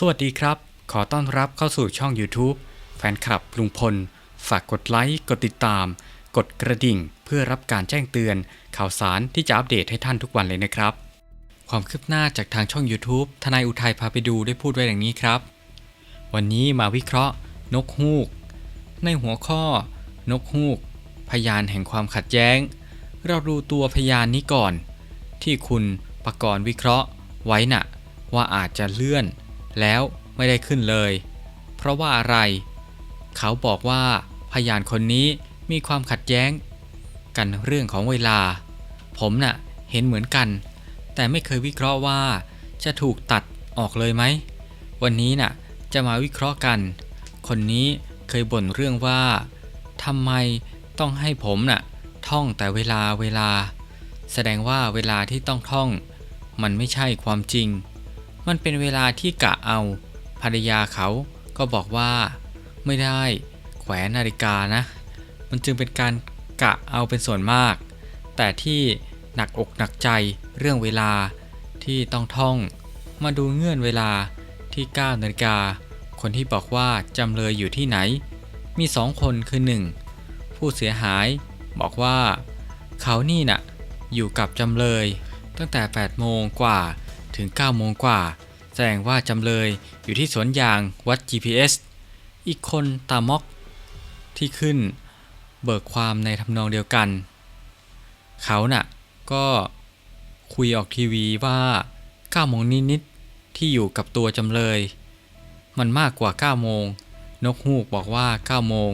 สวัสดีครับ ขอต้อนรับเข้าสู่ช่อง YouTube แฟนคลับลุงพล ฝากกดไลค์ กดติดตาม กดกระดิ่ง เพื่อรับการแจ้งเตือน ข่าวสารที่จะอัปเดตให้ท่านทุกวันเลยนะครับ ความคืบหน้าจากทางช่อง YouTube ทนายอุทัยพาไปดูได้พูดไว้อย่างนี้ครับ วันนี้มาวิเคราะห์ นกฮูก ในหัวข้อ นกฮูก พยานแห่งความขัดแย้ง เราดูตัวพยานนี้ก่อน ที่คุณประกรณ์วิเคราะห์ ไว้น่ะว่าอาจจะเลื่อน แล้วไม่ได้ขึ้นเลย เพราะว่าอะไร เขาบอกว่าพยานคนนี้มีความขัดแย้ง กันเรื่องของเวลา ผมน่ะเห็นเหมือนกัน แต่ไม่เคยวิเคราะห์ว่า จะถูกตัดออกเลยไหม วันนี้น่ะจะมาวิเคราะห์กัน คนนี้เคยบ่นเรื่องว่าทำไมต้องให้ผมน่ะท่องแต่เวลาเวลา แสดงว่าเวลาที่ต้องท่อง มันไม่ใช่ความจริง มันเป็นเวลาที่กะเอาภรรยาเขาก็บอกว่า ไม่ได้แขวนนาฬิกานะ มันจึงเป็นการกะเอาเป็นส่วนมาก แต่ที่หนักอกหนักใจเรื่องเวลาที่ต้องท่อง มาดูเงื่อนเวลาที่9นาฬิกาคนที่บอกว่าจำเลยอยู่ที่ไหน มีสองคนคือ 1. ผู้เสียหายบอกว่า เขานี่น่ะอยู่กับจำเลย ตั้งแต่8โมงกว่า ถึง9โมงกว่า แสดงว่าจำเลยอยู่ที่สวนยางวัด GPS อีกคนตามอกที่ขึ้นเบิกความในทำนองเดียวกัน เขาน่ะก็คุยออกทีวีว่า9โมงนิดๆที่อยู่กับตัวจำเลย มันมากกว่า9โมง นกฮูกบอกว่า9โมง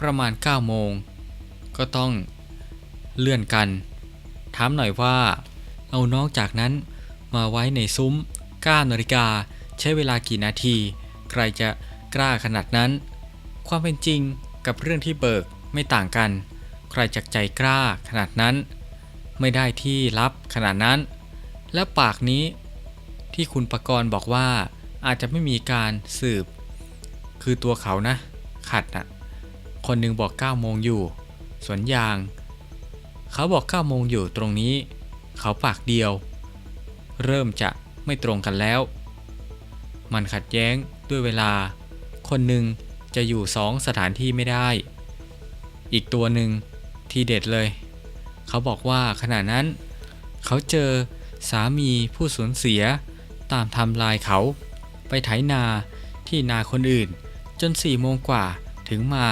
ประมาณ9โมง ก็ต้องเลื่อนกัน ถามหน่อยว่า เอานองจากนั้น มาไว้ในซุ้ม9นาฬิกา ใช้เวลากี่นาที ใครจะกล้าขนาดนั้น ความเป็นจริงกับเรื่องที่เบิกไม่ต่างกัน ใครจักใจกล้าขนาดนั้น ไม่ได้ที่ลับขนาดนั้น และปากนี้ ที่คุณประกรณ์บอกว่าอาจจะไม่มีการสืบ คือตัวเขานะ ขัดน่ะ คนหนึ่งบอก 9 โมงอยู่สวนยาง เขาบอก 9 โมงอยู่ตรงนี้ เขาปากเดียว เริ่มจะไม่ตรงกันแล้ว มันขัดแย้งด้วยเวลา คนหนึ่งจะอยู่สองสถานที่ไม่ได้ อีกตัวหนึ่งทีเด็ดเลย เขาบอกว่าขณะนั้น เขาเจอสามีผู้สูญเสียตามทำลายเขา ไปไถนาที่นาคนอื่น จนสี่โมงกว่าถึงมา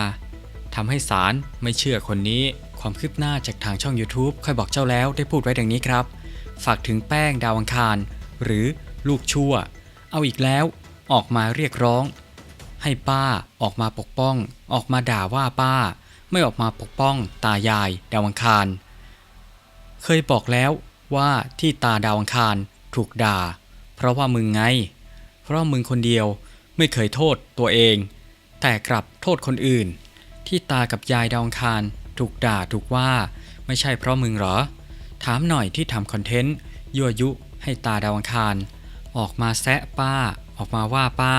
ทำให้ศาลไม่เชื่อคนนี้ความคืบหน้าจากทางช่อง YouTube ค่อยบอกเจ้าแล้วได้พูดไว้ดังนี้ครับ ฝากถึงแป้งดาวอังคาร หรือลูกชั่ว เอาอีกแล้วออกมาเรียกร้อง ให้ป้าออกมาปกป้อง ออกมาด่าว่าป้า ไม่ออกมาปกป้อง ตายาย ดาวอังคาร เคยบอกแล้วว่าที่ตาดาวอังคารถูกด่า เพราะว่ามึงไง เพราะมึงคนเดียวไม่เคยโทษตัวเอง แต่กลับโทษคนอื่น ที่ตากับยายดาวอังคารถูกด่าถูกว่า ไม่ใช่เพราะมึงหรอ ถามหน่อยที่ทำคอนเทนต์ยั่วยุให้ตาดาวังคาร ออกมาแซะป้า ออกมาว่าป้า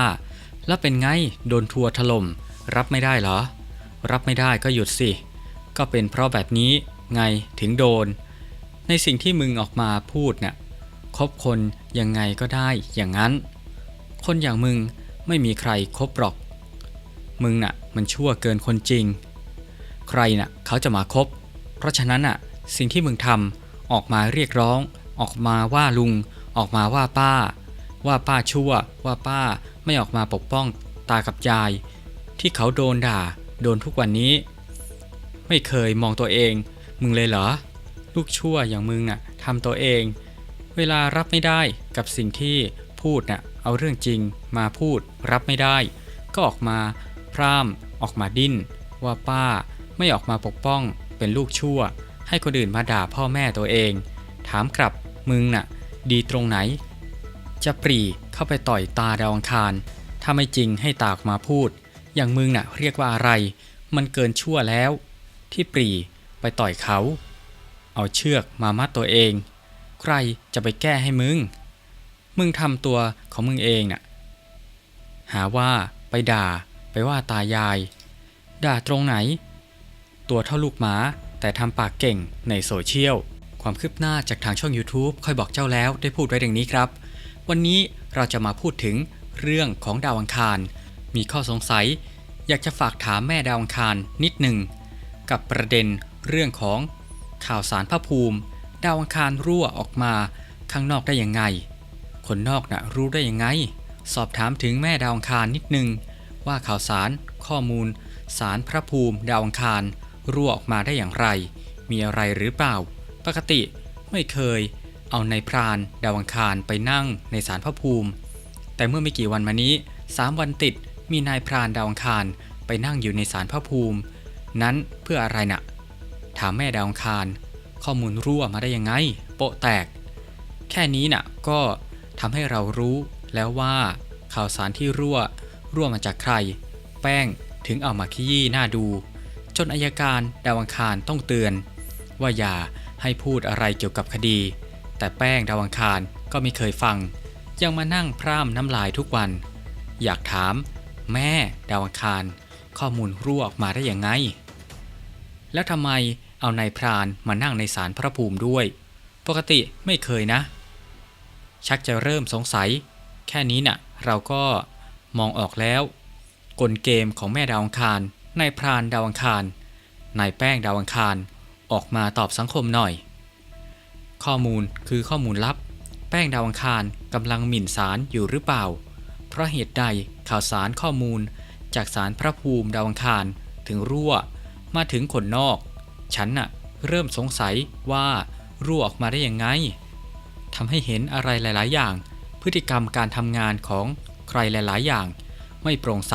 แล้วเป็นไงโดนทัวร์ถล่ม รับไม่ได้เหรอ รับไม่ได้ก็หยุดสิ ก็เป็นเพราะแบบนี้ไงถึงโดน ในสิ่งที่มึงออกมาพูดเน่ะคบคนยังไงก็ได้อย่างนั้น คนอย่างมึงไม่มีใครคบหรอก มึงน่ะมันชั่วเกินคนจริง ใครน่ะเขาจะมาคบ เพราะฉะนั้นน่ะสิ่งที่มึงทำ ออกมาเรียกร้อง ออกมาว่าลุง ออกมาว่าป้า ว่าป้าชั่ว ว่าป้าไม่ออกมาปกป้องตากับยาย ที่เขาโดนด่า โดนทุกวันนี้ ไม่เคยมองตัวเอง มึงเลยเหรอ ลูกชั่วอย่างมึงน่ะทำตัวเอง เวลารับไม่ได้กับสิ่งที่พูดน่ะเอาเรื่องจริงมาพูดรับไม่ได้ ก็ออกมาพร่ำออกมาดิ้น ว่าป้าไม่ออกมาปกป้องเป็นลูกชั่ว ให้คนอื่นมาด่าพ่อแม่ตัวเอง ถามกลับมึงน่ะ ดีตรงไหน จะปรีเข้าไปต่อยตาดาวอังคาร ถ้าไม่จริงให้ตาออกมาพูด อย่างมึงน่ะเรียกว่าอะไร มันเกินชั่วแล้ว ที่ปรีไปต่อยเขา เอาเชือกมามัดตัวเอง ใครจะไปแก้ให้มึง มึงทำตัวของมึงเองน่ะ หาว่าไปด่าไปว่าตายาย ด่าตรงไหน ตัวเท่าลูกหมา แต่ทำปากเก่งในโซเชียล ความคืบหน้าจากทางช่อง YouTube ค่อยบอกเจ้าแล้วได้พูดไว้ดังนี้ครับ วันนี้เราจะมาพูดถึงเรื่องของดาวอังคาร มีข้อสงสัย อยากจะฝากถามแม่ดาวอังคารนิดหนึ่งกับประเด็นเรื่องของข่าวสารพระภูมิ ดาวอังคารรั่วออกมาข้างนอกได้ยังไง คนนอกน่ะรู้ได้ยังไง สอบถามถึงแม่ดาวอังคารนิดนึง ว่าข่าวสารข้อมูล สารพระภูมิ ดาวอังคาร รั่วออกมาได้อย่างไร มีอะไรหรือเปล่า ปกติไม่เคย เอาในายพรานดาวังคารไปนั่งในสารพระภูมิ แต่เมื่อไม่กี่วันมานี้3วันติดมีนายพรานดาวังคารไปนั่งอยู่ในสารพระภูมิ นั้นเพื่ออะไรนะ่ะ ถามแม่ดาวังคารข้อมูลรั่วมาได้ยังไง โปะแตก แค่นี้น่ะก็ทำให้เรารู้แล้วว่าข่าวสารที่รั่ว รั่วมาจากใคร แป้งถึงเอามาขยี้หน้าดู นอายการดาวังคารต้องเตือน ว่าอย่าให้พูดอะไรเกี่ยวกับคดี แต่แป้งดาวังคารก็ไม่เคยฟัง ยังมานั่งพร่ำน้ำลายทุกวัน อยากถาม แม่ดาวังคาร ข้อมูลรั่วออกมาได้ยังไง แล้วทำไมเอานายพรานมานั่งในศาลพระภูมิด้วย ปกติไม่เคยนะ ชักจะเริ่มสงสัย แค่นี้น่ะ เราก็มองออกแล้ว กลเกมของแม่ดาวอังคาร นายพรานดาวอังคารนายแป้งดาวอังคารออกมาตอบสังคมหน่อย ข้อมูลคือข้อมูลลับ แป้งดาวอังคารกำลังหมิ่นสารอยู่หรือเปล่า เพราะเหตุใดข่าวสารข้อมูล จากสารพระภูมิดาวอังคารถึงรั่ว มาถึงคนนอก ฉันน่ะเริ่มสงสัยว่ารั่วออกมาได้ยังไงทำให้เห็นอะไรหลาย ๆ อย่าง พฤติกรรมการทำงานของใครหลาย ๆ อย่าง ไม่โปร่งใส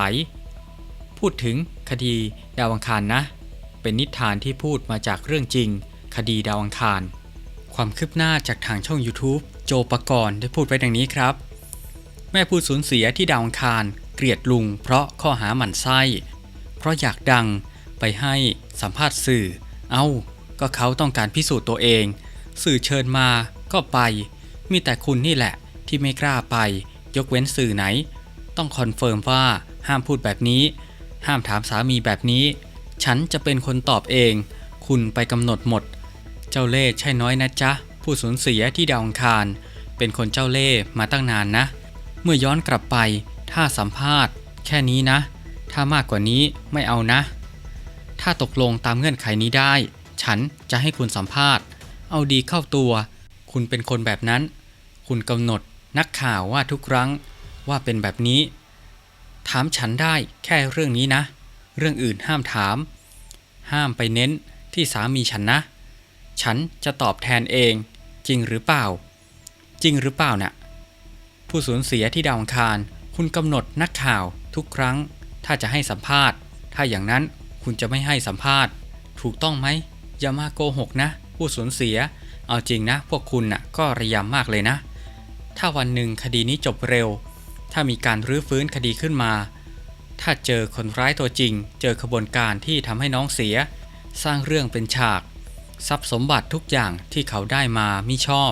พูดถึง คดีดาวอังคารนะ เป็นนิทานที่พูดมาจากเรื่องจริง คดีดาวอังคาร ความคืบหน้าจากทางช่อง YouTube โจปกรณ์ได้พูดไว้ดังนี้ครับ แม่ผู้สูญเสียที่ดาวอังคาร เกลียดลุง เพราะข้อหาหมั่นไส้ เพราะอยากดังไปให้สัมภาษณ์สื่อ เอา้า ก็เขาต้องการพิสูจน์ตัวเอง สื่อเชิญมาก็ไป มีแต่คุณนี่แหละที่ไม่กล้าไป ยกเว้นสื่อไหน ต้องคอนเฟิร์มว่าห้ามพูดแบบนี้ ห้ามถามสามีแบบนี้ ฉันจะเป็นคนตอบเอง คุณไปกำหนดหมด เจ้าเล่ห์ใช่น้อยนะจ๊ะ ผู้สูญเสียที่ดาวอังคาร เป็นคนเจ้าเล่ห์มาตั้งนานนะ เมื่อย้อนกลับไป ถ้าสัมภาษณ์ แค่นี้นะ ถ้ามากกว่านี้ไม่เอานะ ถ้าตกลงตามเงื่อนไขนี้ได้ ฉันจะให้คุณสัมภาษณ์ เอาดีเข้าตัว คุณเป็นคนแบบนั้น คุณกำหนดนักข่าวว่าทุกครั้งว่าเป็นแบบนี้ ถามฉันได้แค่เรื่องนี้นะ เรื่องอื่นห้ามถาม ห้ามไปเน้นที่สามีฉันนะ ฉันจะตอบแทนเอง จริงหรือเปล่า จริงหรือเปล่านะ่ะผู้สูญเสียที่ดาวอังคาร คุณกำหนดนักข่าวทุกครั้ง ถ้าจะให้สัมภาษณ์ ถ้าอย่างนั้นคุณจะไม่ให้สัมภาษณ์ ถูกต้องไหมอย่ามาโกหกนะ ผู้สูญเสีย เอาจริงนะ พวกคุณน่ะก็ระยำมากเลยนะ ถ้าวันหนึ่งคดีนี้จบเร็ว ถ้ามีการรื้อฟื้นคดีขึ้นมา ถ้าเจอคนร้ายตัวจริง เจอขบวนการที่ทำให้น้องเสีย สร้างเรื่องเป็นฉาก ทรัพย์สมบัติทุกอย่างที่เขาได้มามิชอบ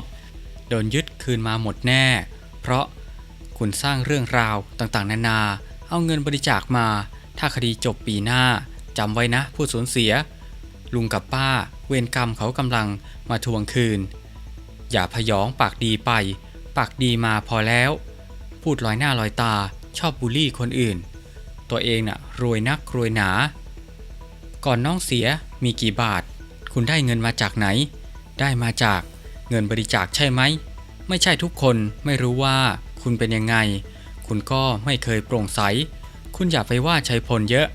โดนยึดคืนมาหมดแน่ เพราะคุณสร้างเรื่องราวต่างๆ นานา เอาเงินบริจาคมา ถ้าคดีจบปีหน้าจำไว้นะ ผู้สูญเสีย ลุงกับป้า เวรกรรมเขากำลังมาทวงคืน อย่าพยองปากดีไป ปากดีมาพอแล้ว พูดลอยหน้าลอยตา ชอบบูลลี่คนอื่น ตัวเองน่ะรวยนักรวยหนา ก่อนน้องเสียมีกี่บาท คุณได้เงินมาจากไหน ได้มาจากเงินบริจาคใช่ไหม ไม่ใช่ทุกคนไม่รู้ว่าคุณเป็นยังไง คุณก็ไม่เคยโปร่งใส คุณอย่าไปว่าชัยพลเยอะ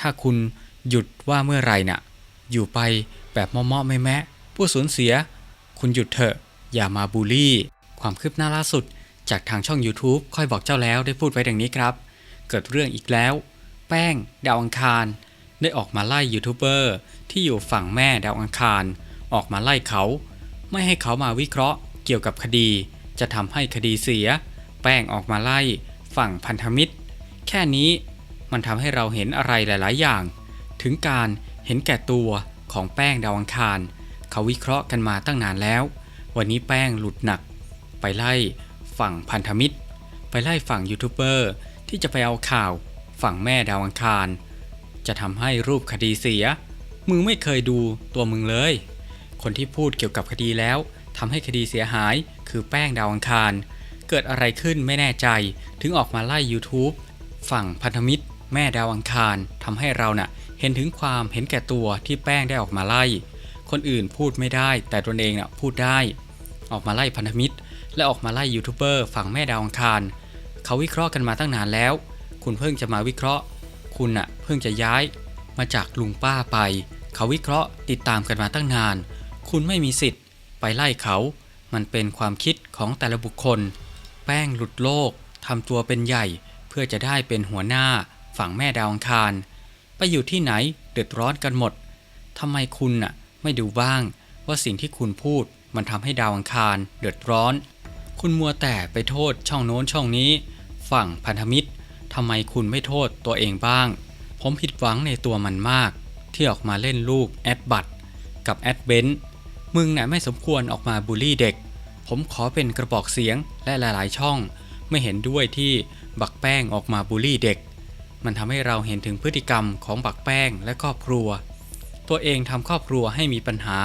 ถ้าคุณหยุดว่าเมื่อไหร่น่ะ อยู่ไปแบบมาะๆไม่แมะผู้สูญเสีย คุณหยุดเถอะ อย่ามาบูลลี่ ความคืบหน้าล่าสุด จากทางช่อง YouTube ค่อยบอกเจ้าแล้วได้พูดไว้ดังนี้ครับ เกิดเรื่องอีกแล้ว แป้ง ดาวอังคาร ได้ออกมาไล่ยูทูบเบอร์ที่อยู่ฝั่งแม่ดาวอังคาร ออกมาไล่เขา ไม่ให้เขามาวิเคราะห์เกี่ยวกับคดี จะทำให้คดีเสีย แป้งออกมาไล่ ฝั่งพันธมิตร แค่นี้มันทำให้เราเห็นอะไรหลาย ๆ อย่าง ถึงการเห็นแก่ตัวของแป้งดาวอังคาร เขาวิเคราะห์กันมาตั้งนานแล้ว วันนี้แป้งหลุดหนัก ไปไล่ ฝั่งพันธมิตร ไปไล่ฝั่งยูทูบเบอร์ที่จะไปเอาข่าวฝั่งแม่ดาวอังคาร จะทำให้รูปคดีเสีย มึงไม่เคยดูตัวมึงเลย คนที่พูดเกี่ยวกับคดีแล้วทำให้คดีเสียหายคือแป้งดาวอังคาร เกิดอะไรขึ้นไม่แน่ใจถึงออกมาไล่ YouTube ฝั่งพันธมิตร แม่ดาวอังคารทำให้เราน่ะ เห็นถึงความเห็นแก่ตัวที่แป้งได้ออกมาไล่ คนอื่นพูดไม่ได้ แต่ตนเองน่ะพูดได้ ออกมาไล่พันธมิตร และออกมาไล่ยูทูบเบอร์ฝั่งแม่ดาวอังคาร เขาวิเคราะห์กันมาตั้งนานแล้ว คุณเพิ่งจะมาวิเคราะห์ คุณน่ะเพิ่งจะย้ายมาจากลุงป้าไป เขาวิเคราะห์ติดตามกันมาตั้งนาน คุณไม่มีสิทธิ์ ไปไล่เขา มันเป็นความคิดของแต่ละบุคคล แป้งหลุดโลกทำตัวเป็นใหญ่ เพื่อจะได้เป็นหัวหน้าฝั่งแม่ดาวอังคาร ไปอยู่ที่ไหนเดือดร้อนกันหมดทำไมคุณน่ะไม่ดูบ้างว่าสิ่งที่คุณพูดมันทำให้ดาวอังคารเดือดร้อน คุณมัวแต่ไปโทษช่องโน้นช่องนี้ ฝั่งพันธมิตรทำไมคุณไม่โทษตัวเองบ้าง ผมผิดหวังในตัวมันมาก ที่ออกมาเล่นลูกแอดบัตกับแอดเบนมึงน่ะไม่สมควรออกมาบูลลี่เด็ก ผมขอเป็นกระบอกเสียงและหลาย ๆ ช่อง ไม่เห็นด้วยที่บักแป้งออกมาบูลลี่เด็ก มันทำให้เราเห็นถึงพฤติกรรมของบักแป้งและครอบครัว ตัวเองทำครอบครัวให้มีปัญหา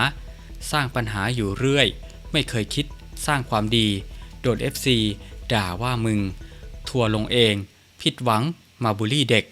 สร้างปัญหาอยู่เรื่อย ไม่เคยคิดสร้างความดี โดน FC ด่าว่ามึง ทัวร์ลงเอง ผิดหวังมาบูลลี่เด็ก